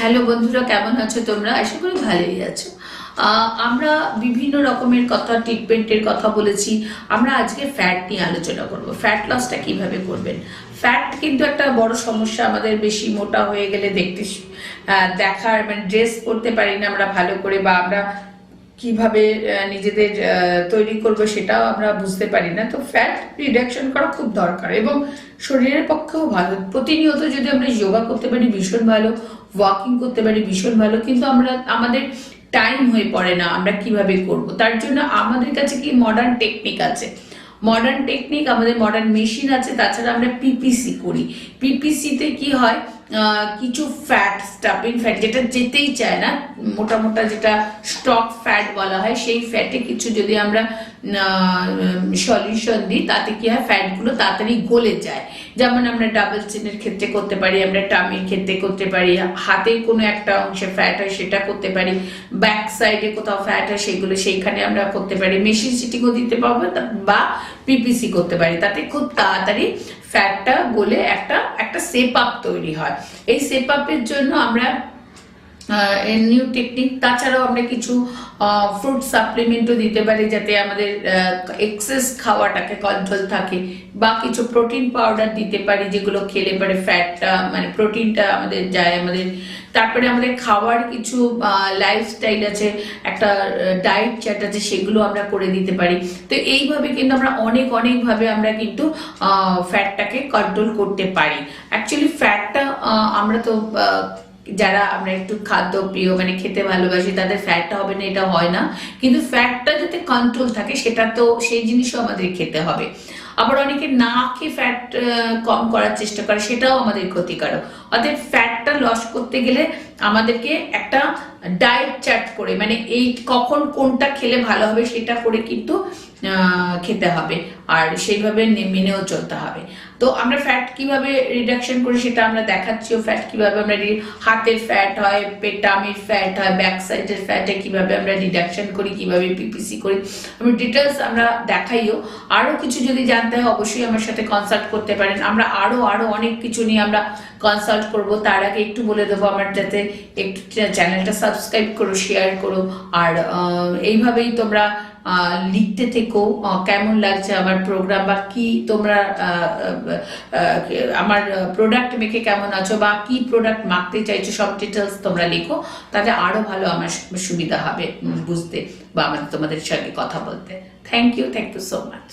Hello বন্ধুরা, কেমন আছো তোমরা? আশা করি ভালোই আছো। আমরা বিভিন্ন রকমের কথা ট্রিটমেন্টের কথা বলেছি। আমরা আজকে ফ্যাট নিয়ে আলোচনা করব। ফ্যাট লসটা কীভাবে করবেন? ফ্যাট কিন্তু একটা বড় সমস্যা, আমাদের বেশি মোটা হয়ে গেলে দেখতে দেখার মানে ড্রেস পরতে পারি না আমরা ভালো করে, বা আমরা কীভাবে নিজেদের তৈরি করব সেটাও আমরা বুঝতে পারি না। তো ফ্যাট রিডাকশন করা খুব দরকার এবং শরীরের পক্ষেও ভালো। প্রতিনিয়ত যদি আমরা যোগা করতে পারি, ভীষণ ভালো। ওয়াকিং করতে পারি, ভীষণ ভালো। কিন্তু আমরা, আমাদের টাইম হয়ে পড়ে না আমরা কীভাবে করব। তার জন্য আমাদের কাছে কি মডার্ন টেকনিক আছে? মডার্ন টেকনিক আমাদের মডার্ন মেশিন আছে। তাছাড়া আমরা পিপিসি করি। পিপিসিতে কি হয়? কিছু ফ্যাট স্টাফিং ফ্যাট যেটা যেতেই চায় না মোটা মোটা যেটা স্টক ফ্যাট বলা হয়, সেই ফ্যাটে কিছু যদি আমরা সলিউশন দিই, তাতে কি হয় ফ্যাটগুলো তাড়াতাড়ি গলে যায়। যেমন আমরা ডাবল চিনের ক্ষেত্রে করতে পারি, আমরা টামির ক্ষেত্রে করতে পারি হাতের কোনো একটা অংশে ফ্যাট হয়, সেটা করতে পারি ব্যাক সাইডে কোথাও ফ্যাট হয়, সেগুলো সেইখানে আমরা করতে পারি মেশিন সিটিংও দিতে পারব, বা পিপিসি করতে পারি, তাতে খুব তাড়াতাড়ি ফ্যাটটা গলে একটা একটা সেপ আপ তৈরি হয়। এই সেপ আপের জন্য আমরা নিউ টেকনিক তাছাড়াও আমরা কিছু ফ্রুট সাপ্লিমেন্টও দিতে পারি যাতে আমাদের এক্সেস খাওয়াটাকে কন্ট্রোল থাকে বা কিছু প্রোটিন পাউডার দিতে পারি যেগুলো খেলে পরে ফ্যাটটা মানে প্রোটিনটা আমাদের যায় আমাদের। তারপরে আমাদের খাওয়ার কিছু লাইফস্টাইল আছে, একটা ডায়েট চার্ট আছে, সেগুলো আমরা করে দিতে পারি। তো এইভাবে কিন্তু আমরা অনেক, অনেকভাবে আমরা কিন্তু ফ্যাটটাকে কন্ট্রোল করতে পারি। অ্যাকচুয়ালি ফ্যাটটা আমরা তো যারা আমরা একটু খাদ্য প্রিয় মানে খেতে ভালোবাসি, তাদের ফ্যাটটা হবে না, এটা হয় না। কিন্তু ফ্যাটটা যাতে কন্ট্রোল থাকে, সেটা তো সেই জিনিসও আমাদের খেতে হবে। আবার অনেকে না খেয়ে ফ্যাট কম করার চেষ্টা করে, সেটাও আমাদের ক্ষতিকারক। অর্থাৎ ফ্যাটটা লস করতে গেলে আমাদেরকে একটা ডায়েট চার্ট করে মানে এই কখন কোনটা খেলে ভালো হবে সেটা করে কিন্তু খেতে হবে। আর সেইভাবে মেনেও চলতে হবে। তো আমরা ফ্যাট কীভাবে রিডাকশন করি সেটা আমরা দেখাচ্ছিও ফ্যাট কীভাবে আমরা হাতের ফ্যাট হয়, পেটামির ফ্যাট হয় ব্যাক সাইডের ফ্যাটে কীভাবে আমরা রিডাকশন করি, কীভাবে পিপিসি করি, আমি ডিটেলস আমরা দেখাইও। আরও কিছু যদি জানতে হয় অবশ্যই আমার সাথে কনসাল্ট করতে পারেন। আমরা আরও আরও অনেক কিছু নিয়ে আমরা কনসাল্ট করব। তার আগে একটু বলে দেবো আমার যাতে একটু চ্যানেলটা সাবস্ক্রাইব করো শেয়ার করো। আর এইভাবেই তোমরা লিখতে থেকো কেমন লাগছে আমার প্রোগ্রাম বা কি তোমরা আমার প্রোডাক্ট মেখে কেমন আছো বা কি প্রোডাক্ট মাখতে চাইছো, সব ডিটেলস তোমরা লিখো। তাহলে আরও ভালো আমার সুবিধা হবে বুঝতে বা আমার তোমাদের সঙ্গে কথা বলতে। Thank you thank you so much